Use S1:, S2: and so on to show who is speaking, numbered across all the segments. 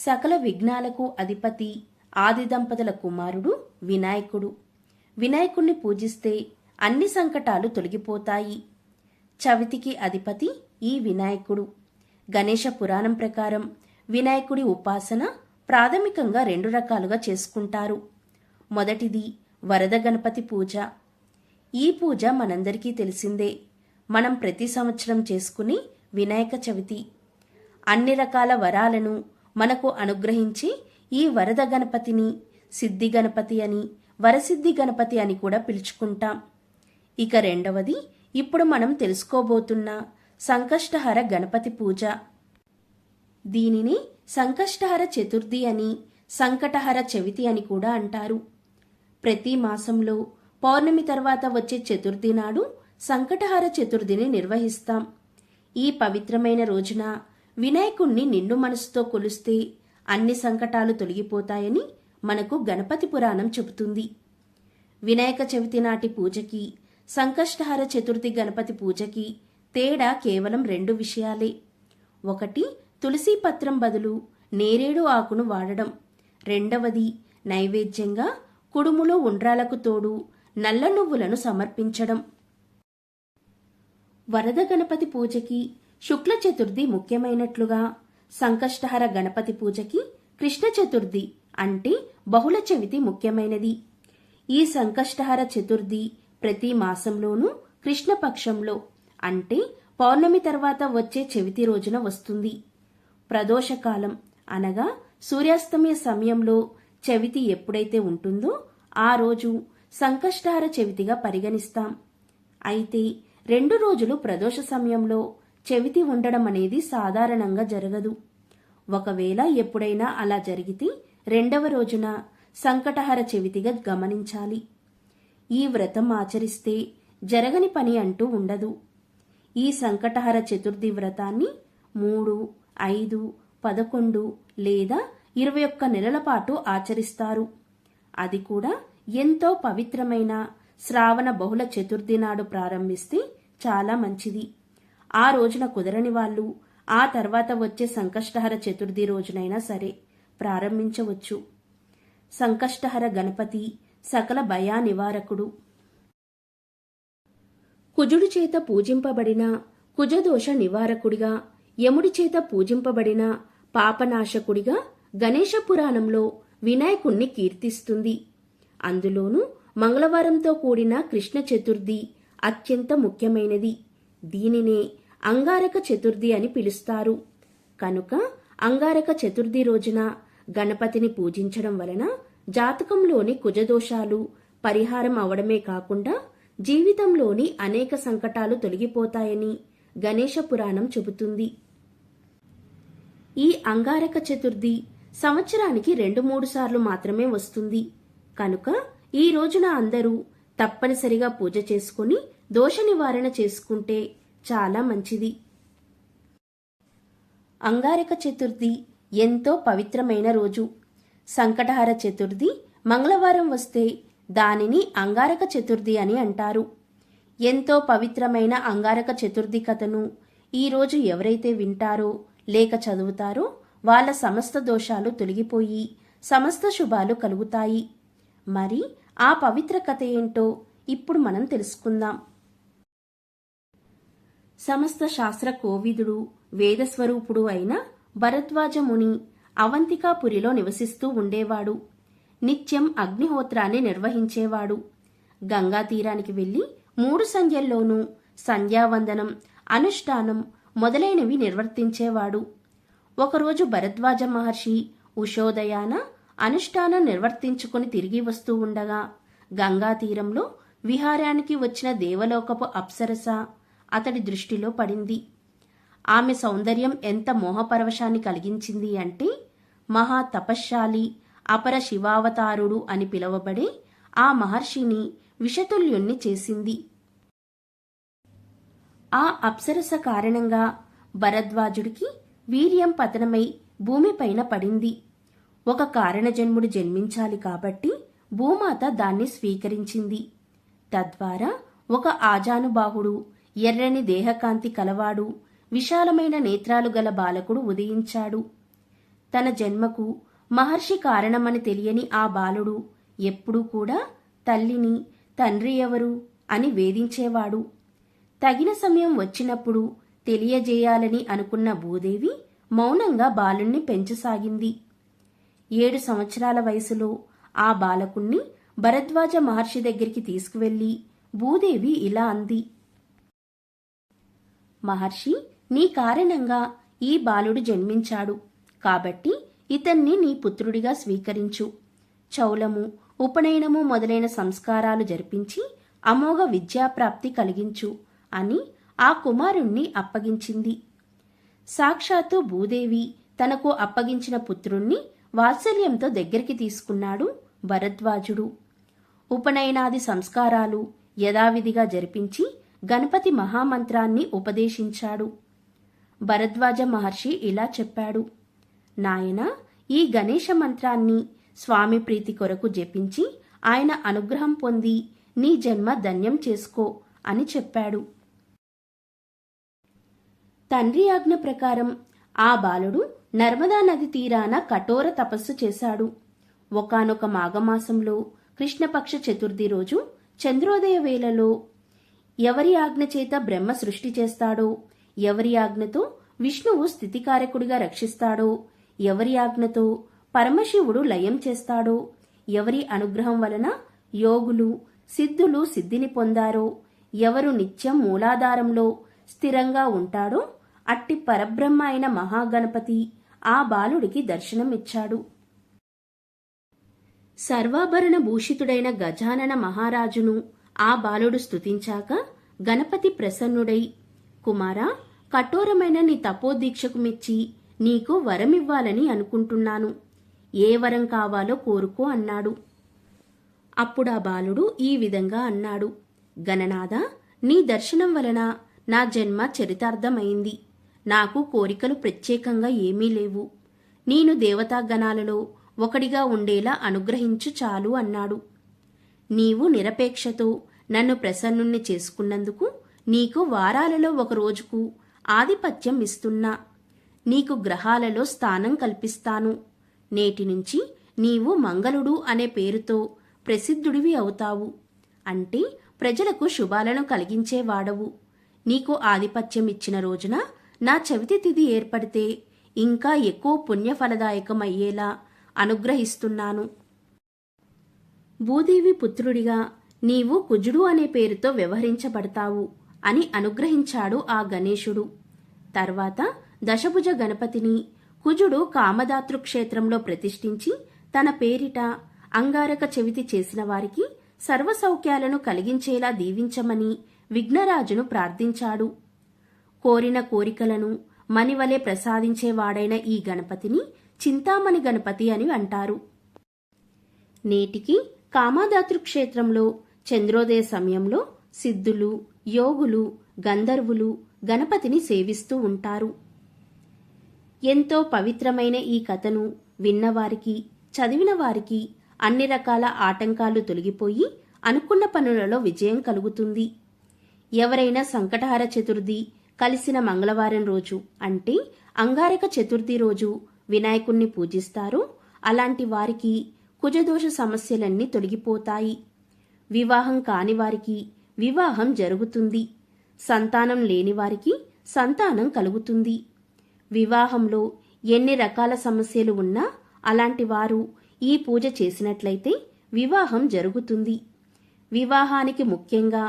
S1: సకల విఘ్నాలకు అధిపతి ఆది దంపతుల కుమారుడు వినాయకుడు. వినాయకుణ్ణి పూజిస్తే అన్ని సంకటాలు తొలగిపోతాయి. చవితికి అధిపతి ఈ వినాయకుడు. గణేష పురాణం ప్రకారం వినాయకుడి ఉపాసన ప్రాథమికంగా రెండు రకాలుగా చేసుకుంటారు. మొదటిది వరద గణపతి పూజ. ఈ పూజ మనందరికీ తెలిసిందే. మనం ప్రతి సంవత్సరం చేసుకుని వినాయక చవితి. అన్ని రకాల వరాలను మనకు అనుగ్రహించి ఈ వరద గణపతిని సిద్ధి గణపతి అని వరసిద్ధి గణపతి అని కూడా పిలుచుకుంటాం. ఇక రెండవది ఇప్పుడు మనం తెలుసుకోబోతున్న సంకష్టహర గణపతి పూజ. దీనిని సంకష్టహర చతుర్థి అని సంకటహర చవితి అని కూడా అంటారు. ప్రతి మాసంలో పౌర్ణమి తర్వాత వచ్చే చతుర్థి నాడు సంకటహార చతుర్థిని నిర్వహిస్తాం. ఈ పవిత్రమైన రోజున వినాయకుణ్ణి నిండు మనసుతో కొలిస్తే అన్ని సంకటాలు తొలగిపోతాయని మనకు గణపతి పురాణం చెబుతుంది. వినాయక చవితి నాటి పూజకి సంకష్టహార చతుర్థి గణపతి పూజకి తేడా కేవలం రెండు విషయాలే. ఒకటి తులసి పత్రం బదులు నేరేడు ఆకును వాడడం. రెండవది నైవేద్యంగా కుడుములో ఉండ్రాలకు తోడు నల్ల నువ్వులను సమర్పించడం. వరద గణపతి పూజకి శుక్ల చతుర్థి ముఖ్యమైనట్లుగా. సంకష్టహర గణపతి పూజకి కృష్ణ చతుర్థి అంటే బహుళ చవితి ముఖ్యమైనది. ఈ సంకష్టహర చతుర్థి ప్రతి మాసంలోనూ కృష్ణపక్షంలో అంటే పౌర్ణమి తర్వాత వచ్చే చవితి రోజున వస్తుంది. ప్రదోషకాలం అనగా సూర్యాస్తమయ సమయంలో చవితి ఎప్పుడైతే ఉంటుందో ఆ రోజు సంకష్టహార చవితిగా పరిగణిస్తాం. అయితే రెండు రోజులు ప్రదోష సమయంలో చెవితి ఉండడం అనేది సాధారణంగా జరగదు. ఒకవేళ ఎప్పుడైనా అలా జరిగితే రెండవ రోజున సంకటహర చెవితిగా గమనించాలి. ఈ వ్రతం ఆచరిస్తే జరగని పని అంటూ ఉండదు. ఈ సంకటహర చతుర్థి వ్రతాన్ని మూడు ఐదు పదకొండు లేదా ఇరవై ఒక్క నెలల పాటు ఆచరిస్తారు. అది కూడా ఎంతో పవిత్రమైన శ్రావణ బహుళ చతుర్థి నాడు ప్రారంభిస్తే చాలా మంచిది. ఆ రోజున కుదరని వాళ్ళు ఆ తర్వాత వచ్చే సంకష్టహర చతుర్థి రోజునైనా సరే ప్రారంభించవచ్చు. సంకష్టహర గణపతి సకల భయా నివారకుడు. కుజుడి చేత పూజింపబడిన కుజదోష నివారకుడిగా యముడి చేత పూజింపబడిన పాపనాశకుడిగా గణేష పురాణంలో వినాయకుణ్ణి కీర్తిస్తుంది. అందులోనూ మంగళవారంతో కూడిన కృష్ణ చతుర్థి అత్యంత ముఖ్యమైనది. దీనినే అంగారక చతుర్థి అని పిలుస్తారు. కనుక అంగారక చతుర్థి రోజున గణపతిని పూజించడం వలన జాతకంలోని కుజదోషాలు పరిహారం అవడమే కాకుండా జీవితంలోని అనేక సంకటాలు తొలగిపోతాయని గణేష పురాణం చెబుతుంది. ఈ అంగారక చతుర్థి సంవత్సరానికి రెండు మూడు సార్లు మాత్రమే వస్తుంది. కనుక ఈ రోజున అందరూ తప్పనిసరిగా పూజ చేసుకుని దోష నివారణ చేసుకుంటే చాలా మంచిది. అంగారక చతుర్థి ఎంతో పవిత్రమైన రోజు. సంకటహార చతుర్థి మంగళవారం వస్తే దానిని అంగారక చతుర్థి అని అంటారు. ఎంతో పవిత్రమైన అంగారక చతుర్థి కథను ఈరోజు ఎవరైతే వింటారో లేక చదువుతారో వాళ్ళ సమస్త దోషాలు తొలగిపోయి సమస్త శుభాలు కలుగుతాయి. మరి ఆ పవిత్ర కథ ఏంటో ఇప్పుడు మనం తెలుసుకుందాం. సమస్త శాస్త్ర కోవిదుడు వేదస్వరూపుడు అయిన భరద్వాజ ముని అవంతికాపురిలో నివసిస్తూ ఉండేవాడు. నిత్యం అగ్నిహోత్రాన్ని నిర్వహించేవాడు. గంగా తీరానికి వెళ్ళి మూడు సంధ్యల్లోనూ సంధ్యావందనం అనుష్ఠానం మొదలైనవి నిర్వర్తించేవాడు. ఒకరోజు భరద్వాజ మహర్షి ఉషోదయాన అనుష్ఠానం నిర్వర్తించుకుని తిరిగి వస్తూ ఉండగా గంగా తీరంలో విహారానికి వచ్చిన దేవలోకపు అప్సరస అతడి దృష్టిలో పడింది. ఆమె సౌందర్యం ఎంత మోహపరవశాన్ని కలిగించింది అంటే మహా తపశ్శాలి అపర శివావతారుడు అని పిలువబడే ఆ మహర్షిని విషతుల్యుణ్ణి చేసింది. ఆ అప్సరస కారణంగా భరద్వాజుడికి వీర్యం పతనమై భూమిపైన పడింది. ఒక కారణజన్ముడు జన్మించాలి కాబట్టి భూమాత దాన్ని స్వీకరించింది. తద్వారా ఒక ఆజానుబాహుడు ఎర్రని దేహకాంతి కలవాడు విశాలమైన నేత్రాలు గల బాలకుడు ఉదయించాడు. తన జన్మకు మహర్షి కారణమని తెలియని ఆ బాలుడు ఎప్పుడూ కూడా తల్లిని తండ్రి ఎవరు అని వేధించేవాడు. తగిన సమయం వచ్చినప్పుడు తెలియజేయాలని అనుకున్న భూదేవి మౌనంగా బాలుణ్ణి పెంచసాగింది. ఏడు సంవత్సరాల వయసులో ఆ బాలకుణ్ణి భరద్వాజ మహర్షి దగ్గరికి తీసుకువెళ్ళి భూదేవి ఇలా అంది. మహర్షి నీ కారణంగా ఈ బాలుడు జన్మించాడు. కాబట్టి ఇతన్ని నీ పుత్రుడిగా స్వీకరించు. చౌలము ఉపనయనము మొదలైన సంస్కారాలు జరిపించి అమోఘ విద్యాప్రాప్తి కలిగించు అని ఆ కుమారుణ్ణి అప్పగించింది. సాక్షాత్తు భూదేవి తనకు అప్పగించిన పుత్రుణ్ణి వాత్సల్యంతో దగ్గరికి తీసుకున్నాడు భరద్వాజుడు. ఉపనయనాది సంస్కారాలు యథావిధిగా జరిపించి గణపతి మహామంత్రాన్ని ఉపదేశించాడు. భరద్వాజ మహర్షి ఇలా చెప్పాడు. నాయన ఈ గణేశ మంత్రాన్ని స్వామి ప్రీతి కొరకు జపించి ఆయన అనుగ్రహం పొంది నీ జన్మ ధన్యం చేసుకో అని చెప్పాడు. తండ్రి ఆజ్ఞ ప్రకారం ఆ బాలుడు నర్మదా నది తీరాన కఠోర తపస్సు చేశాడు. ఒకానొక మాఘమాసంలో కృష్ణపక్ష చతుర్థి రోజు చంద్రోదయ వేళలో ఎవరి ఆజ్ఞ చేత బ్రహ్మ సృష్టి చేస్తాడో? ఎవరి ఆజ్ఞతో విష్ణువు స్థితికారకుడిగా రక్షిస్తాడో? ఎవరి ఆజ్ఞతో పరమశివుడు లయం చేస్తాడో? ఎవరి అనుగ్రహం వలన యోగులు సిద్ధులు సిద్ధిని పొందారో? ఎవరు నిత్యం మూలాధారంలో స్థిరంగా ఉంటాడో అట్టి పరబ్రహ్మ అయిన మహాగణపతి ఆ బాలుడికి దర్శనమిచ్చాడు. సర్వాభరణ భూషితుడైన గజానన మహారాజును ఆ బాలుడు స్తుతించాక గణపతి ప్రసన్నుడై కుమారా కఠోరమైన నీ తపోదీక్షకు మెచ్చి నీకు వరమివ్వాలని అనుకుంటున్నాను. ఏ వరం కావాలో కోరుకో అన్నాడు. అప్పుడా బాలుడు ఈ విధంగా అన్నాడు. గణనాథ నీ దర్శనం వలన నా జన్మ చరితార్థమైంది. నాకు కోరికలు ప్రత్యేకంగా ఏమీ లేవు. నేను దేవతాగణాలలో ఒకడిగా ఉండేలా అనుగ్రహించు చాలు అన్నాడు. నీవు నిరపేక్షతో నన్ను ప్రసన్నుణ్ణి చేసుకున్నందుకు నీకు వారాలలో ఒక రోజుకు ఆధిపత్యం ఇస్తున్నా. నీకు గ్రహాలలో స్థానం కల్పిస్తాను. నేటి నుంచి నీవు మంగళుడు అనే పేరుతో ప్రసిద్ధుడివి అవుతావు. అంటే ప్రజలకు శుభాలను కలిగించేవాడవు. నీకు ఆధిపత్యం ఇచ్చిన రోజున నా చవితి తిథి ఏర్పడితే ఇంకా ఎక్కువ పుణ్యఫలదాయకమయ్యేలా అనుగ్రహిస్తున్నాను. భూదేవి పుత్రుడిగా నీవు కుజుడు అనే పేరుతో వ్యవహరించబడతావు అని అనుగ్రహించాడు ఆ గణేశుడు. తర్వాత దశభుజ గణపతిని కుజుడు కామదాతృ క్షేత్రంలో ప్రతిష్ఠించి తన పేరిట అంగారక చెవితి చేసిన వారికి సర్వసౌఖ్యాలను కలిగించేలా దీవించమని విఘ్నరాజును ప్రార్థించాడు. కోరిన కోరికలను మణివలే ప్రసాదించేవాడైన ఈ గణపతిని చింతామణి గణపతి అని అంటారు. నేటికి కామాదాతృ క్షేత్రంలో చంద్రోదయ సమయంలో సిద్ధులు యోగులు గంధర్వులు గణపతిని సేవిస్తూ ఉంటారు. ఎంతో పవిత్రమైన ఈ కథను విన్నవారికి చదివిన వారికి అన్ని రకాల ఆటంకాలు తొలగిపోయి అనుకున్న పనులలో విజయం కలుగుతుంది. ఎవరైనా సంకటహార చతుర్థి కలిసిన మంగళవారం రోజు అంటే అంగారక చతుర్థి రోజు వినాయకుణ్ణి పూజిస్తారో. అలాంటి వారికి కుజదోష సమస్యలన్నీ తొలగిపోతాయి. వివాహం కాని వారికి వివాహం జరుగుతుంది. సంతానం లేని వారికి సంతానం కలుగుతుంది. వివాహంలో ఎన్ని రకాల సమస్యలు ఉన్నా అలాంటి వారు ఈ పూజ చేసినట్లయితే వివాహం జరుగుతుంది. వివాహానికి ముఖ్యంగా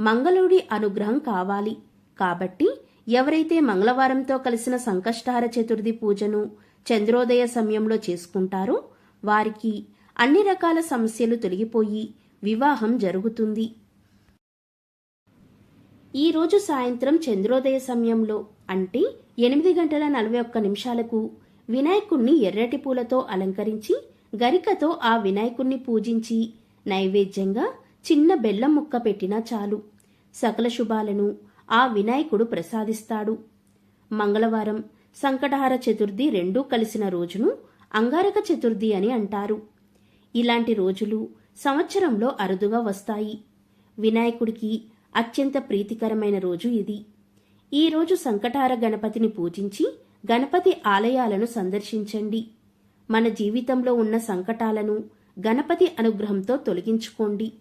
S1: మంగళుడి అనుగ్రహం కావాలి. కాబట్టి ఎవరైతే మంగళవారంతో కలిసిన సంకష్టార చతుర్థి పూజను చంద్రోదయ సమయంలో చేసుకుంటారో వారికి అన్ని రకాల సమస్యలు తొలగిపోయి వివాహం జరుగుతుంది. ఈరోజు సాయంత్రం చంద్రోదయ సమయంలో అంటే ఎనిమిది గంటల నలభై ఒక్క నిమిషాలకు వినాయకుణ్ణి ఎర్రటి పూలతో అలంకరించి గరికతో ఆ వినాయకుణ్ణి పూజించి నైవేద్యంగా చిన్న బెల్లం ముక్క పెట్టినా చాలు. సకల శుభాలను ఆ వినాయకుడు ప్రసాదిస్తాడు. మంగళవారం సంకటహార చతుర్థి రెండూ కలిసిన రోజును అంగారక చతుర్థి అని అంటారు. ఇలాంటి రోజులు సంవత్సరంలో అరుదుగా వస్తాయి. వినాయకుడికి అత్యంత ప్రీతికరమైన రోజు ఇది. ఈ రోజు సంకటార గణపతిని పూజించి గణపతి ఆలయాలను సందర్శించండి. మన జీవితంలో ఉన్న సంకటాలను గణపతి అనుగ్రహంతో తొలగించుకోండి.